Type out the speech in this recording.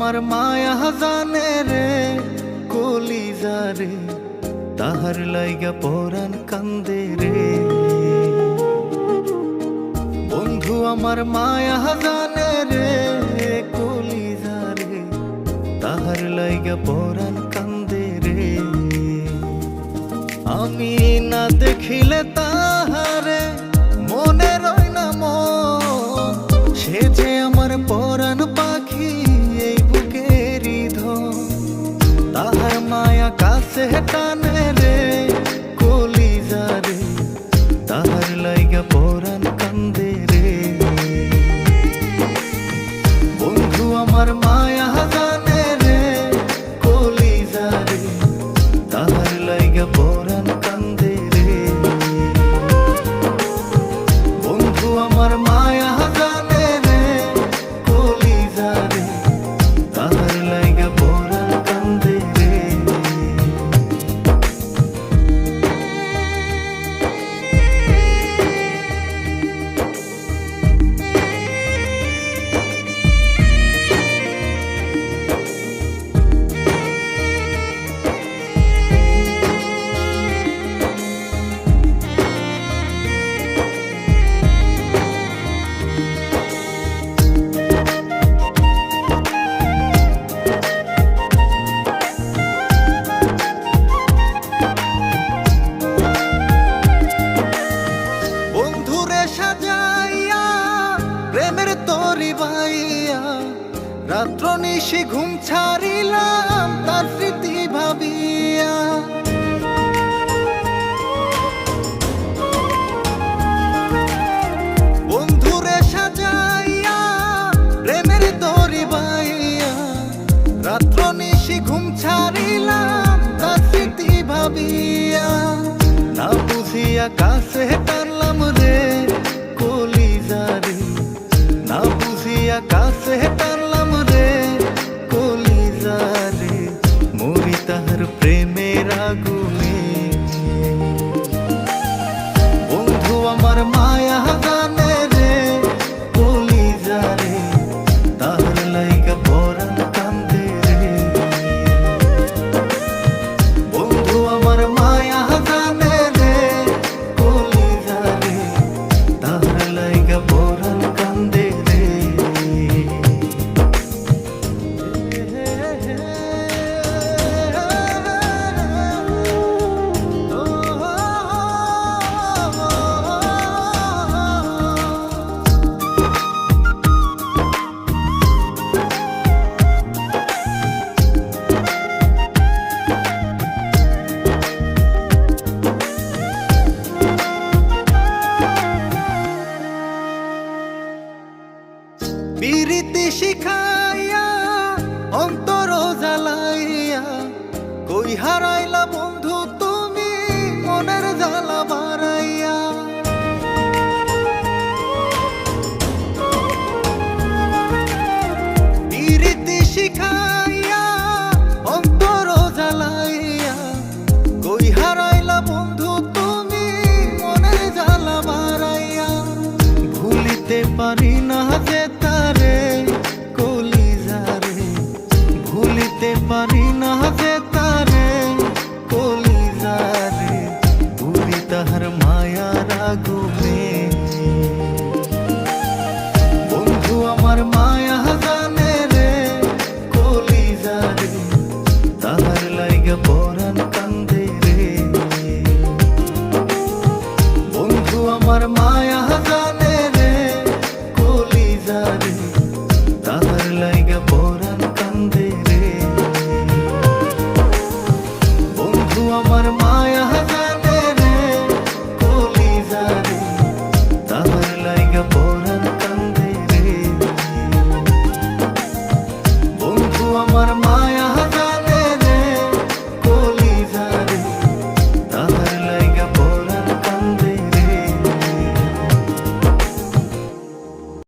আমার মায়া জানে রে, কলিজা রে, তাহার লাইগা পরাণ কান্দে রে। বন্ধু আমার মায়া জানে রে, কলিজা রে, তাহার লাইগা পরাণ কান্দে রে। আমি না দেখিলে তাহারে, মনে রয় না মন, সে যে আমার পরাণ কাছে টানে রে রে তাহার লাইগা পরাণ কান্দে রে বন্ধু আমার মায়া জানে প্রেমের তরি বাইয়া রাত্র নিশি ঘুম ছাড়িলাম তার স্মৃতি ভাবিয়া। তাহার প্রেমের কই হারাইলা বন্ধু, তুমি মনের জ্বালা বাড়াইয়া। বিরীতি শিখাইয়া, অন্তর জ্বালাইয়া। কই হারাইলা বন্ধু, তুমি মনের জ্বালা বাড়াইয়া। ভুলিতে পারি না যে তারে কলিজারে। ভুলিতে পারি না বন্ধু আমার মায়া জানে রে কলি জানে তাহার লাইগা পরাণ কান্দে রে। বন্ধু আমার মায়া জানে রে কলি জানে তাহার লাইগা